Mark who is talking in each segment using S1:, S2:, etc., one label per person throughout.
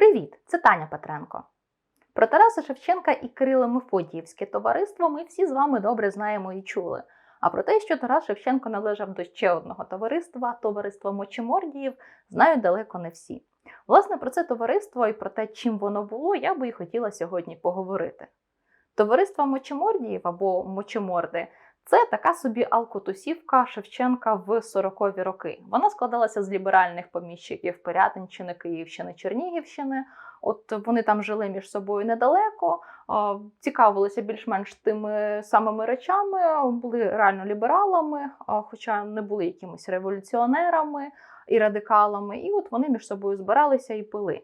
S1: Привіт! Це Таня Петренко. Про Тараса Шевченка і Кирило Мефодіївське товариство ми всі з вами добре знаємо і чули. А про те, що Тарас Шевченко належав до ще одного товариства, товариства Мочемордіїв, знають далеко не всі. Власне, про це товариство і про те, чим воно було, я би і хотіла сьогодні поговорити. Товариство Мочемордіїв або Мочеморди це така собі алкотусівка Шевченка в 40-ві роки. Вона складалася з ліберальних поміщиків Пирятинщини, Київщини, Чернігівщини. От вони там жили між собою недалеко, цікавилися більш-менш тими самими речами, були реально лібералами, хоча не були якимись революціонерами і радикалами. І от вони між собою збиралися і пили.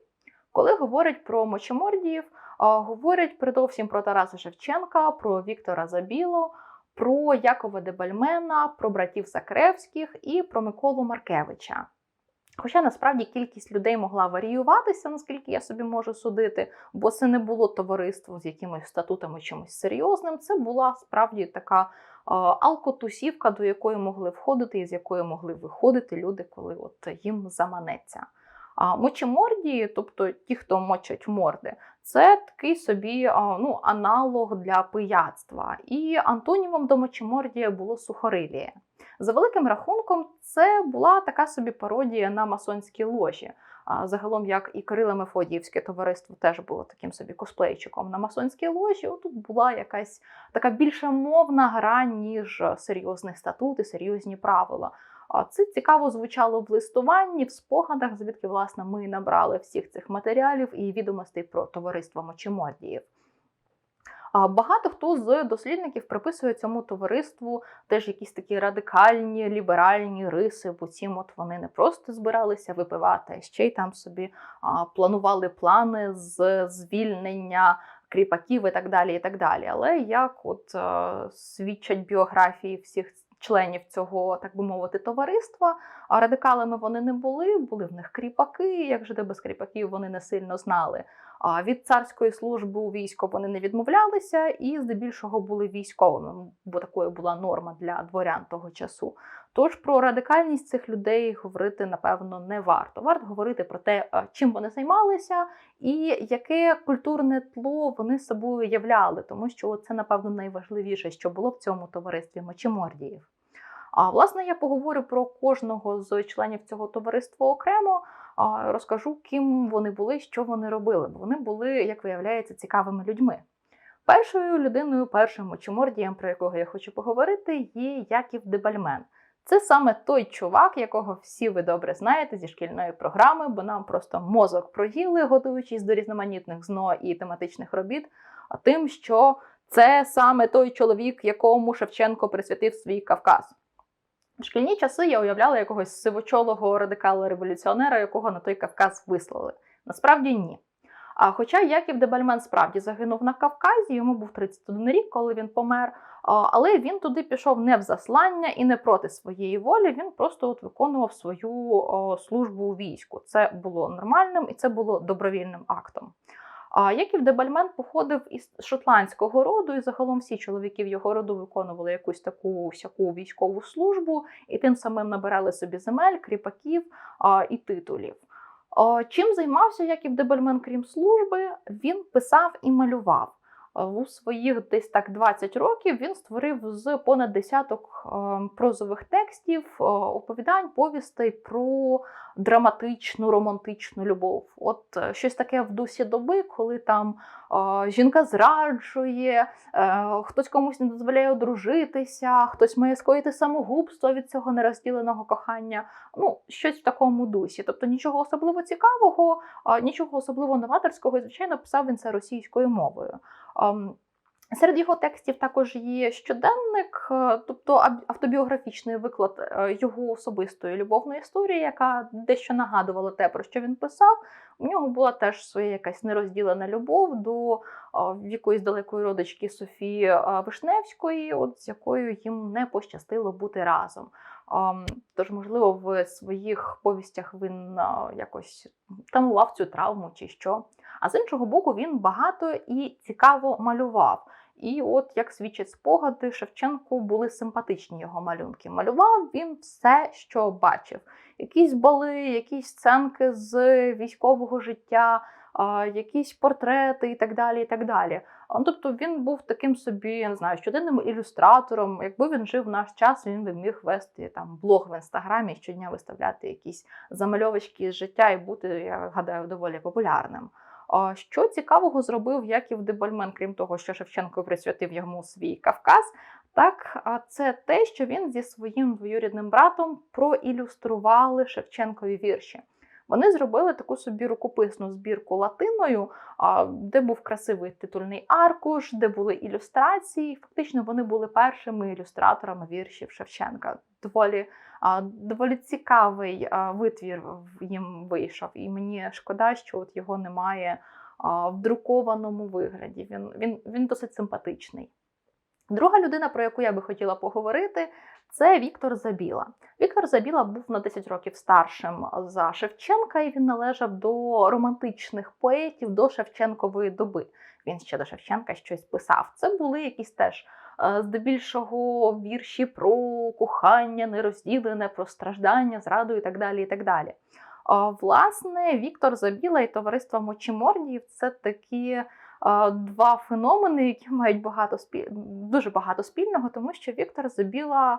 S1: Коли говорять про мочемордіїв, говорять передовсім про Тараса Шевченка, про Віктора Забіло, про Якова Дебальмена, про братів Закревських і про Миколу Маркевича. Хоча насправді кількість людей могла варіюватися, наскільки я собі можу судити, бо це не було товариство з якимись статутами чимось серйозним. Це була справді така алкотусівка, до якої могли входити і з якої могли виходити люди, коли от їм заманеться. А мочеморді, тобто ті, хто мочать морди, це такий собі ну, аналог для пияцтва. І антонімом до мочемордія було сухориліє. За великим рахунком, це була така собі пародія на масонські ложі. Загалом, як і Кирило Мефодіївське товариство теж було таким собі косплейчиком на масонській ложі. Тут була якась така більше мовна гра, ніж серйозний статут і серйозні правила. Це цікаво звучало в листуванні, в спогадах, звідки власне ми набрали всіх цих матеріалів і відомостей про товариство Мочемордіїв. Багато хто з дослідників приписує цьому товариству теж якісь такі радикальні ліберальні риси. Бо цім от вони не просто збиралися випивати, а ще й там собі планували плани з звільнення кріпаків і так далі. і так далі. Але як от свідчать біографії всіх членів цього, так би мовити, товариства, а радикалами вони не були, були в них кріпаки. Як жити без кріпаків, вони не сильно знали. Від царської служби у військо вони не відмовлялися і здебільшого були військовими, бо такою була норма для дворян того часу. Тож про радикальність цих людей говорити напевно не варто. Варто говорити про те, чим вони займалися, і яке культурне тло вони собою являли, тому що це, напевно, найважливіше, що було в цьому товаристві Мочемордіїв. А власне я поговорю про кожного з членів цього товариства окремо. Розкажу, ким вони були, що вони робили. Бо вони були, як виявляється, цікавими людьми. Першою людиною, першим мочемордієм, про якого я хочу поговорити, є Яків Дебальмен. Це саме той чувак, якого всі ви добре знаєте зі шкільної програми, бо нам просто мозок проїли, готуючись до різноманітних ЗНО і тематичних робіт, а тим, що це саме той чоловік, якому Шевченко присвятив свій Кавказ. Шкільні часи я уявляла якогось сивочолого радикала-революціонера, якого на той Кавказ вислали. Насправді ні. А хоча Яків Дебальмен справді загинув на Кавказі, йому був 31 рік, коли він помер. Але він туди пішов не в заслання і не проти своєї волі. Він просто от виконував свою службу у війську. Це було нормальним і це було добровільним актом. А Яків Дебальмен походив із шотландського роду, і загалом всі чоловіки в його роду виконували якусь таку всяку військову службу, і тим самим набирали собі земель, кріпаків і титулів. Чим займався Яків Дебальмен, крім служби, він писав і малював. У своїх десь так 20 років він створив з понад десяток прозових текстів, оповідань, повістей про драматичну романтичну любов. От е, щось таке в дусі доби, коли там жінка зраджує, е, хтось комусь не дозволяє одружитися, хтось має скоїти самогубство від цього нерозділеного кохання. Ну, щось в такому дусі. Тобто нічого особливо цікавого, нічого особливо новаторського, і звичайно, писав він це російською мовою. Серед його текстів також є щоденник, е, тобто автобіографічний виклад е, його особистої любовної історії, яка дещо нагадувала те, про що він писав. У нього була теж своя якась нерозділена любов до е, якоїсь далекої родички Софії Вишневської, от з якою їм не пощастило бути разом. Тож, можливо, в своїх повістях він якось тамував цю травму чи що. А з іншого боку, він багато і цікаво малював. І от, як свідчать спогади, Шевченку були симпатичні його малюнки. Малював він все, що бачив: якісь бали, якісь сценки з військового життя, якісь портрети і так далі. і так далі. Ну, Тобто він був таким собі, я не знаю, щоденним ілюстратором. Якби він жив наш час, він би міг вести там блог в інстаграмі, щодня виставляти якісь замальовочки з життя і бути, я гадаю, доволі популярним. Що цікавого зробив Яків Дебальмен, крім того, що Шевченко присвятив йому свій Кавказ, так це те, що він зі своїм двоюрідним братом проілюстрували Шевченкові вірші. Вони зробили таку собі рукописну збірку латиною, де був красивий титульний аркуш, де були ілюстрації. Фактично, вони були першими ілюстраторами віршів Шевченка. Доволі доволі цікавий витвір їм вийшов. І мені шкода, що от його немає в друкованому вигляді. Він, він, він досить симпатичний. Друга людина, про яку я би хотіла поговорити, це Віктор Забіла. Віктор Забіла був на 10 років старшим за Шевченка, і він належав до романтичних поетів до Шевченкової доби. Він ще до Шевченка щось писав. Це були якісь теж е, здебільшого вірші про кохання нерозділене, про страждання, зраду і так далі. І так далі. Власне, Віктор Забіла і товариство Мочімордіїв це такі два феномени, які мають багато спіль... дуже багато спільного, тому що Віктор Забіла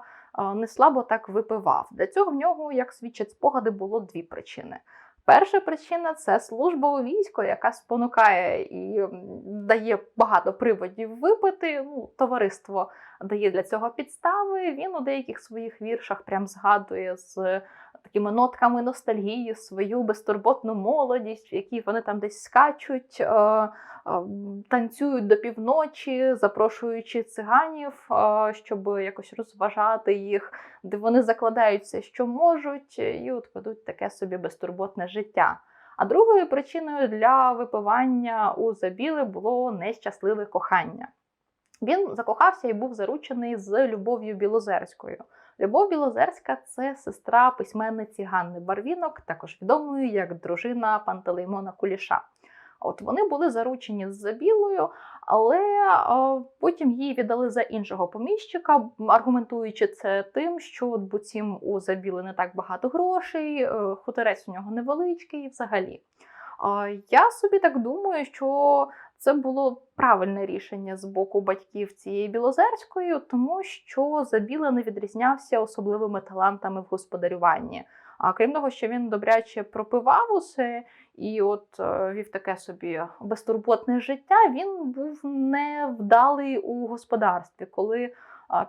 S1: не слабо так випивав. Для цього в нього, як свідчать спогади, було дві причини. Перша причина це служба у війську, яка спонукає і дає багато приводів випити. Ну, товариство дає для цього підстави. Він у деяких своїх віршах прям згадує з такими нотками ностальгії свою безтурботну молодість, в якій вони там десь скачуть, е, е, танцюють до півночі, запрошуючи циганів, е, щоб якось розважати їх, де вони закладаються, що можуть, і от ведуть таке собі безтурботне життя. А другою причиною для випивання у Забіли було нещасливе кохання. Він закохався і був заручений з Любов'ю Білозерською. Любов Білозерська це сестра письменниці Ганни Барвінок, також відомої як дружина Пантелеймона Куліша. От вони були заручені з Забілою, але е, потім її віддали за іншого поміщика, аргументуючи це тим, що от буцім у Забіли не так багато грошей, е, хуторець у нього невеличкий і взагалі. Я собі так думаю, що це було правильне рішення з боку батьків цієї Білозерської, тому що Забіла не відрізнявся особливими талантами в господарюванні. А крім того, що він добряче пропивав усе і от е, вів таке собі безтурботне життя, він був невдалий у господарстві. Коли е,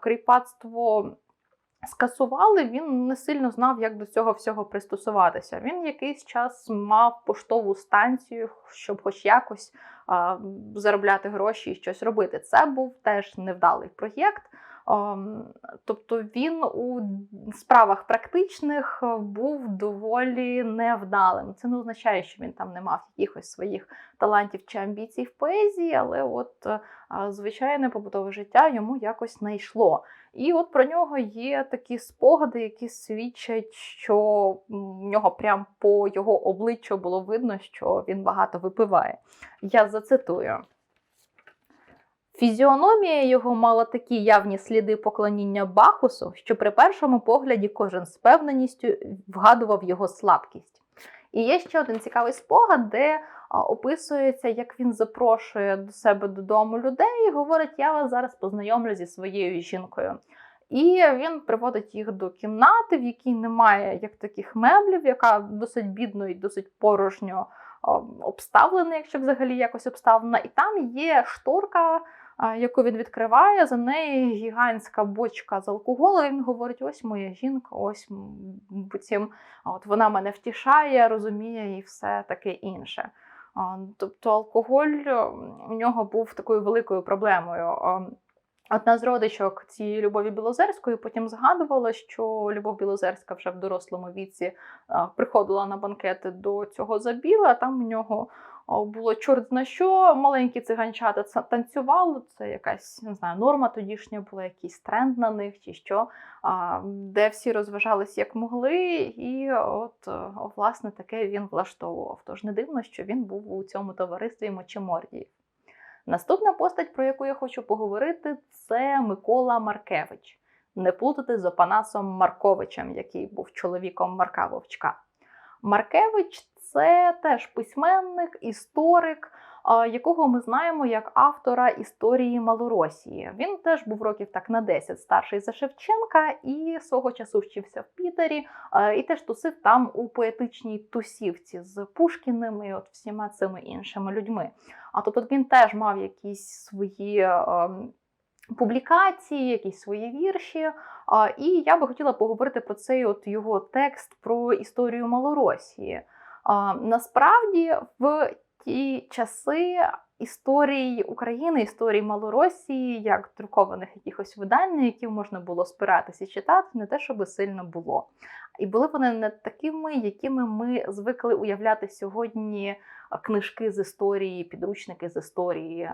S1: кріпацтво скасували, він не сильно знав, як до цього всього пристосуватися. Він якийсь час мав поштову станцію, щоб хоч якось а, заробляти гроші і щось робити. Це був теж невдалий проєкт. Ем, Тобто він у справах практичних е, був доволі невдалим. Це не означає, що він там не мав якихось своїх талантів чи амбіцій в поезії, але от е, звичайне побутове життя йому якось не йшло. І от про нього є такі спогади, які свідчать, що в нього прям по його обличчю було видно, що він багато випиває. Я зацитую. Фізіономія його мала такі явні сліди поклоніння Бахусу, що при першому погляді кожен з певненістю вгадував його слабкість. І є ще один цікавий спогад, де описується, як він запрошує до себе додому людей і говорить: Я вас зараз познайомлю зі своєю жінкою. І він приводить їх до кімнати, в якій немає як таких меблів, яка досить бідно і досить порожньо обставлена, якщо взагалі якось обставлена. І там є шторка, яку він відкриває. За неї гігантська бочка з алкоголем. І Він говорить: ось моя жінка, ось потім от вона мене втішає, розуміє і все таке інше. Тобто алкоголь у нього був такою великою проблемою. Одна з родичок цієї Любові Білозерської потім згадувала, що Любов Білозерська вже в дорослому віці приходила на банкети до цього забіла. Там у нього було чорт зна що, маленькі циганчата танцювали. Це якась не знаю, норма тодішня була, якийсь тренд на них чи що, де всі розважались як могли, і от е, власне таке він влаштовував. Тож не дивно, що він був у цьому товаристві Мочемордії. Наступна постать, про яку я хочу поговорити, це Микола Маркевич. Не плутати з Опанасом Марковичем, який був чоловіком Марка Вовчка. Маркевич це теж письменник, історик, якого ми знаємо як автора історії Малоросії. Він теж був років так на 10 старший за Шевченка і свого часу вчився в Пітері, і теж тусив там у поетичній тусівці з Пушкіним і от всіма цими іншими людьми. А тобто він теж мав якісь свої. ем, Публікації, якісь свої вірші, і я би хотіла поговорити про цей от його текст про історію Малоросії. Насправді, в ті часи історії України, історії Малоросії, як друкованих якихось видань, на які можна було спиратися і читати, не те, щоб сильно було. І були вони не такими, якими ми звикли уявляти сьогодні книжки з історії, підручники з історії.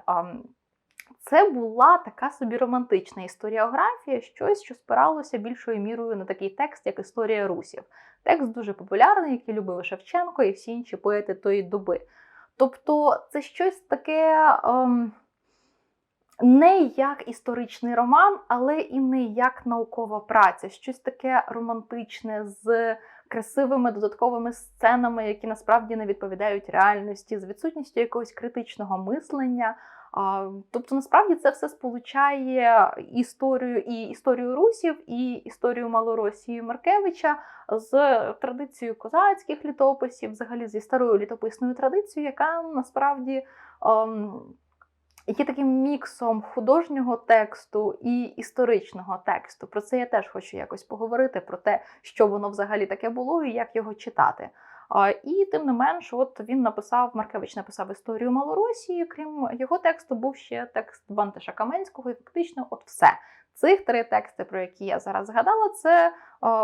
S1: Це була така собі романтична історіографія, щось, що спиралося більшою мірою на такий текст, як історія русів. Текст дуже популярний, який любив Шевченко і всі інші поети тої доби. Тобто, це щось таке ем, не як історичний роман, але і не як наукова праця, щось таке романтичне з красивими додатковими сценами, які насправді не відповідають реальності, з відсутністю якогось критичного мислення. Тобто, насправді це все сполучає історію і історію русів, і історію Малоросії Маркевича з традицією козацьких літописів, взагалі зі старою літописною традицією, яка насправді є таким міксом художнього тексту і історичного тексту. Про це я теж хочу якось поговорити, про те, що воно взагалі таке було і як його читати. І тим не менш, от він написав, Маркевич написав історію Малоросії. Крім його тексту, був ще текст Бантиша Каменського, і фактично, от все. Цих три тексти, про які я зараз згадала, це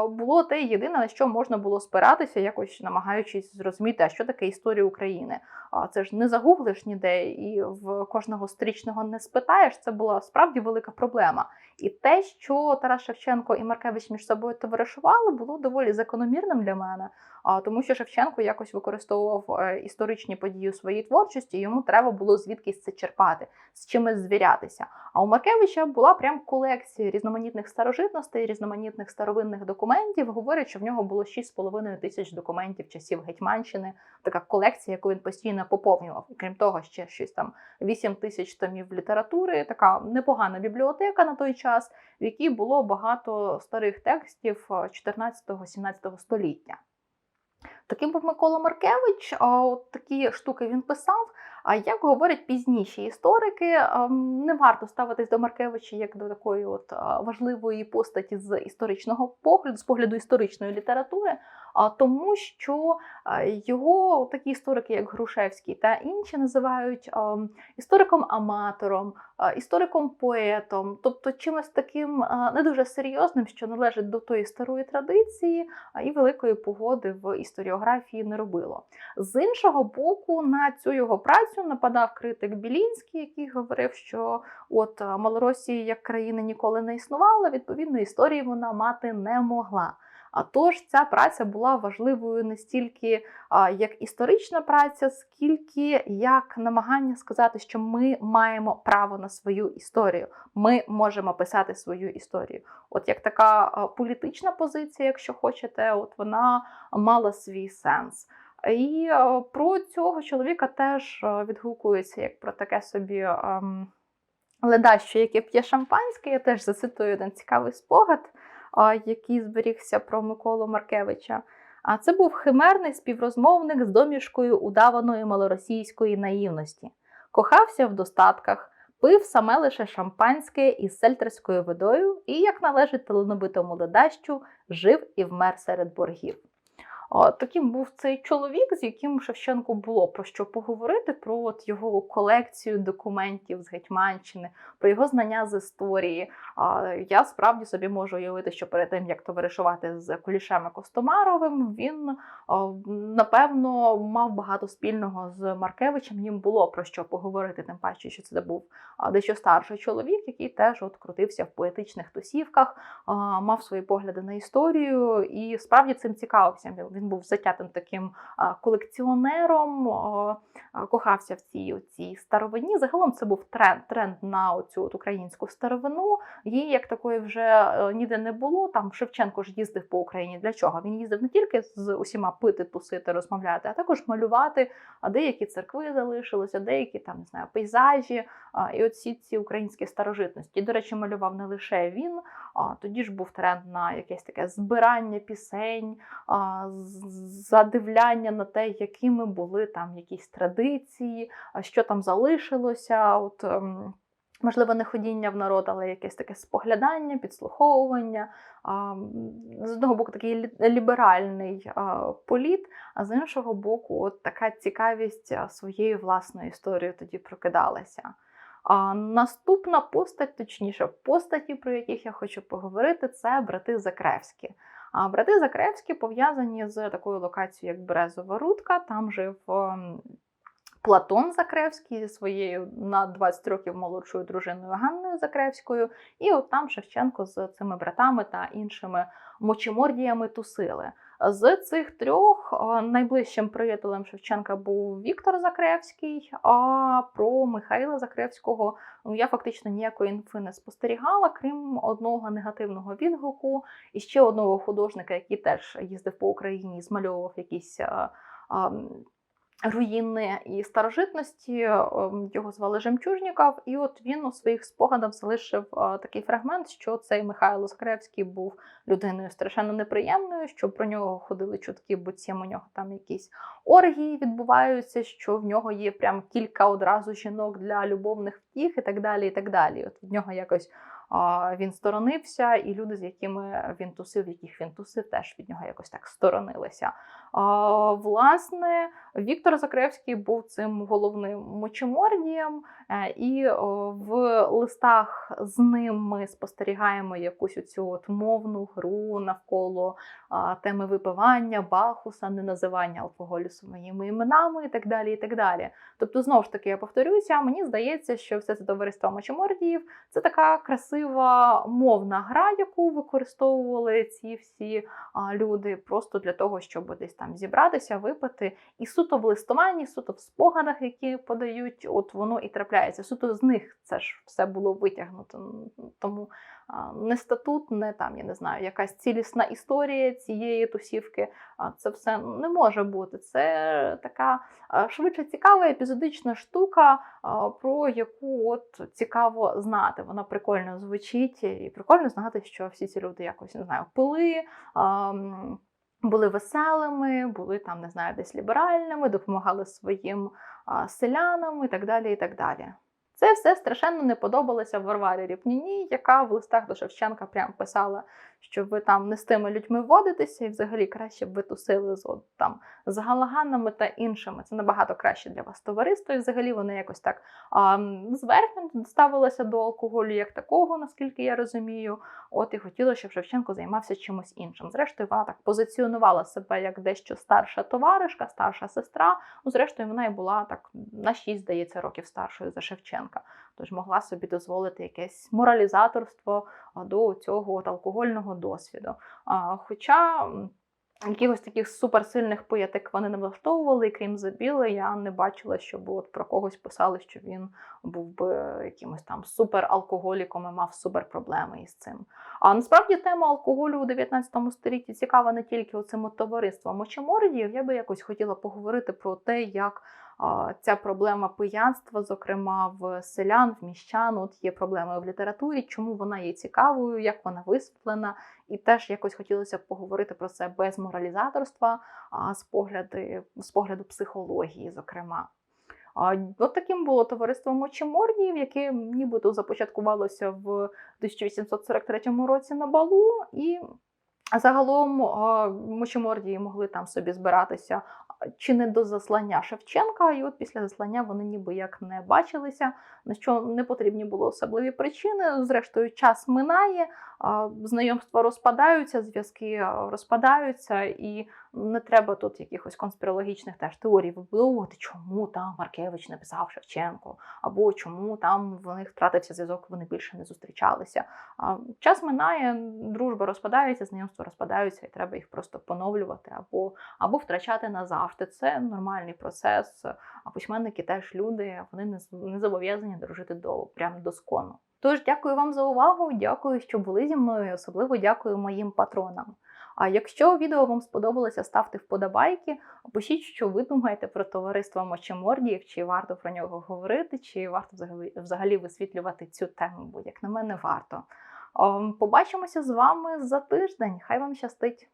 S1: було те єдине, на що можна було спиратися, якось намагаючись зрозуміти, а що таке історія України. А це ж не загуглиш ніде, і в кожного стрічного не спитаєш. Це була справді велика проблема. І те, що Тарас Шевченко і Маркевич між собою товаришували, було доволі закономірним для мене. А тому, що Шевченко якось використовував е, історичні події у своїй творчості, йому треба було звідкись це черпати, з чимось звірятися. А у Маркевича була прям колекція різноманітних старожитностей, різноманітних старовинних документів. Говорять, що в нього було 6,5 тисяч документів часів Гетьманщини. Така колекція, яку він постійно поповнював. І крім того, ще щось там 8 тисяч томів літератури. Така непогана бібліотека на той час, в якій було багато старих текстів 14-17 століття. Таким був Микола Маркевич, от такі штуки він писав. А як говорять пізніші історики, не варто ставитись до Маркевича як до такої от важливої постаті з історичного погляду, з погляду історичної літератури, тому що його такі історики, як Грушевський та інші, називають істориком-аматором, істориком-поетом, тобто чимось таким не дуже серйозним, що належить до тої старої традиції, і великої погоди в історіографії не робило. З іншого боку, на цю його працю нападав критик Білінський, який говорив, що от Малоросії як країни ніколи не існувало, відповідно, історії вона мати не могла. А тож ця праця була важливою не стільки як історична праця, скільки як намагання сказати, що ми маємо право на свою історію. Ми можемо писати свою історію. От як така політична позиція, якщо хочете, от вона мала свій сенс. І про цього чоловіка теж відгукується як про таке собі. А, Ледащо, яке п'є шампанське, я теж зацитую один цікавий спогад який зберігся про Миколу Маркевича. А це був химерний співрозмовник з домішкою удаваної малоросійської наївності, кохався в достатках, пив саме лише шампанське із сельтерською водою і, як належить талановитому ледащу, жив і вмер серед боргів. Таким був цей чоловік, з яким Шевченко було про що поговорити, про от його колекцію документів з Гетьманщини, про його знання з історії. Я справді собі можу уявити, що перед тим як товаришувати з Кулішем Костомаровим, він напевно мав багато спільного з Маркевичем. Їм було про що поговорити, тим паче, що це був дещо старший чоловік, який теж от крутився в поетичних тусівках, мав свої погляди на історію і справді цим цікавився. Він був затятим таким колекціонером, кохався в цій, у старовині. Загалом це був тренд, тренд на оцю от українську старовину. Її як такої вже е, ніде не було. Там Шевченко ж їздив по Україні. Для чого? Він їздив не тільки з усіма пити, тусити, розмовляти, а також малювати. А деякі церкви залишилися, деякі там не знаю, пейзажі. І всі ці українські старожитності. До речі, малював не лише він, а тоді ж був тренд на якесь таке збирання пісень, з- задивляння на те, якими були там якісь традиції, що там залишилося. От, ем, Можливо, не ходіння в народ, але якесь таке споглядання, підслуховування. З одного боку, такий ліберальний політ, а з іншого боку, от така цікавість своєю власною історією тоді прокидалася. А наступна постать, точніше, постаті, про яких я хочу поговорити, це брати Закревські. А брати Закревські пов'язані з такою локацією, як Березова Рудка. Там жив ем, Платон Закревський зі своєю на 20 років молодшою дружиною Ганною Закревською. І от там Шевченко з цими братами та іншими мочемордіями тусили. З цих трьох е, найближчим приятелем Шевченка був Віктор Закревський. А про Михайла Закревського ну, я фактично ніякої інфи не спостерігала, крім одного негативного відгуку і ще одного художника, який теж їздив по Україні змальовував якісь. Руїни і старожитності. ем, Його звали Жемчужніков, і от він у своїх спогадах залишив е, такий фрагмент, що цей Михайло Скревський був людиною страшенно неприємною, що про нього ходили чутки, бо у нього там якісь оргії відбуваються, що в нього є прям кілька одразу жінок для любовних втіх і так далі. і так далі. От від нього якось він сторонився, і люди, з якими він тусив, яких він тусив, теж від нього якось так сторонилися. Власне, Віктор Закревський був цим головним мочемордієм, е, і в листах з ним ми спостерігаємо якусь оцю от мовну гру навколо теми випивання, бахуса, неназивання алкоголю своїми іменами і так далі. і так далі. Тобто, знову ж таки, я повторюся, мені здається, що все це товариство мочемордіїв це така красива мовна гра, яку використовували ці всі люди, просто для того, щоб десь там зібратися, випити. І суто в листуванні, суто в спогадах, які подають, от воно і трапляється. Суто з них це ж все було витягнуто. Тому не статут, не там, я не знаю, якась цілісна історія цієї тусівки. Це все не може бути. Це така швидше цікава епізодична штука, про яку от цікаво знати. Вона прикольно звучить, і прикольно знати, що всі ці люди якось не знаю, пили. Були веселими, були там, не знаю, десь ліберальними, допомагали своїм селянам і так далі. і так далі. Це все страшенно не подобалося Варварі Ріпніні, яка в листах до Шевченка прям писала, що ви там не з тими людьми водитеся, і взагалі краще б ви тусили з от, там з галаганами та іншими. Це набагато краще для вас товариство, і взагалі вони якось так а, ставилися до алкоголю як такого, наскільки я розумію. От і хотілося, щоб Шевченко займався чимось іншим. Зрештою, вона так позиціонувала себе як дещо старша товаришка, старша сестра. Ну, зрештою, вона і була так на 6, здається, років старшою за Шевченка. Тож могла собі дозволити якесь моралізаторство до цього от алкогольного досвіду. А, Хоча. Якихось таких суперсильних поетик вони не влаштовували, і крім Забіли, я не бачила, щоб от про когось писали, що він був би якимось там супералкоголіком і мав суперпроблеми із цим. А насправді тема алкоголю у 19 столітті цікава не тільки цим от товариством мочемордіїв. Я би якось хотіла поговорити про те, як ця проблема пиянства, зокрема в селян, в міщан, от є проблеми в літературі, чому вона є цікавою, як вона висвітлена, і теж якось хотілося б поговорити про це без моралізаторства, а з погляди, з погляду психології, зокрема. От таким було товариство Мочемордіїв, яке нібито започаткувалося в 1843 році на балу, і загалом мочемордії могли там собі збиратися чи не до заслання Шевченка, і от після заслання вони ніби як не бачилися, на що не потрібні були особливі причини. Зрештою, час минає, знайомства розпадаються, зв'язки розпадаються, і Не треба тут якихось конспірологічних теж теорій вибудовувати, чому там Маркевич написав Шевченко, або чому там в них втратився зв'язок, вони більше не зустрічалися. Час минає, дружба розпадається, знайомства розпадаються, і треба їх просто поновлювати або, або втрачати назавжди. Це нормальний процес. А письменники теж люди, вони не, не зобов'язані дружити до прям доскону. Тож дякую вам за увагу. Дякую, що були зі мною. Особливо дякую моїм патронам. А якщо відео вам сподобалося, ставте вподобайки. Пишіть, що ви думаєте про товариство Мочемордіїв, чи варто про нього говорити, чи варто взагалі, взагалі висвітлювати цю тему, бо як на мене варто. Побачимося з вами за тиждень. Хай вам щастить!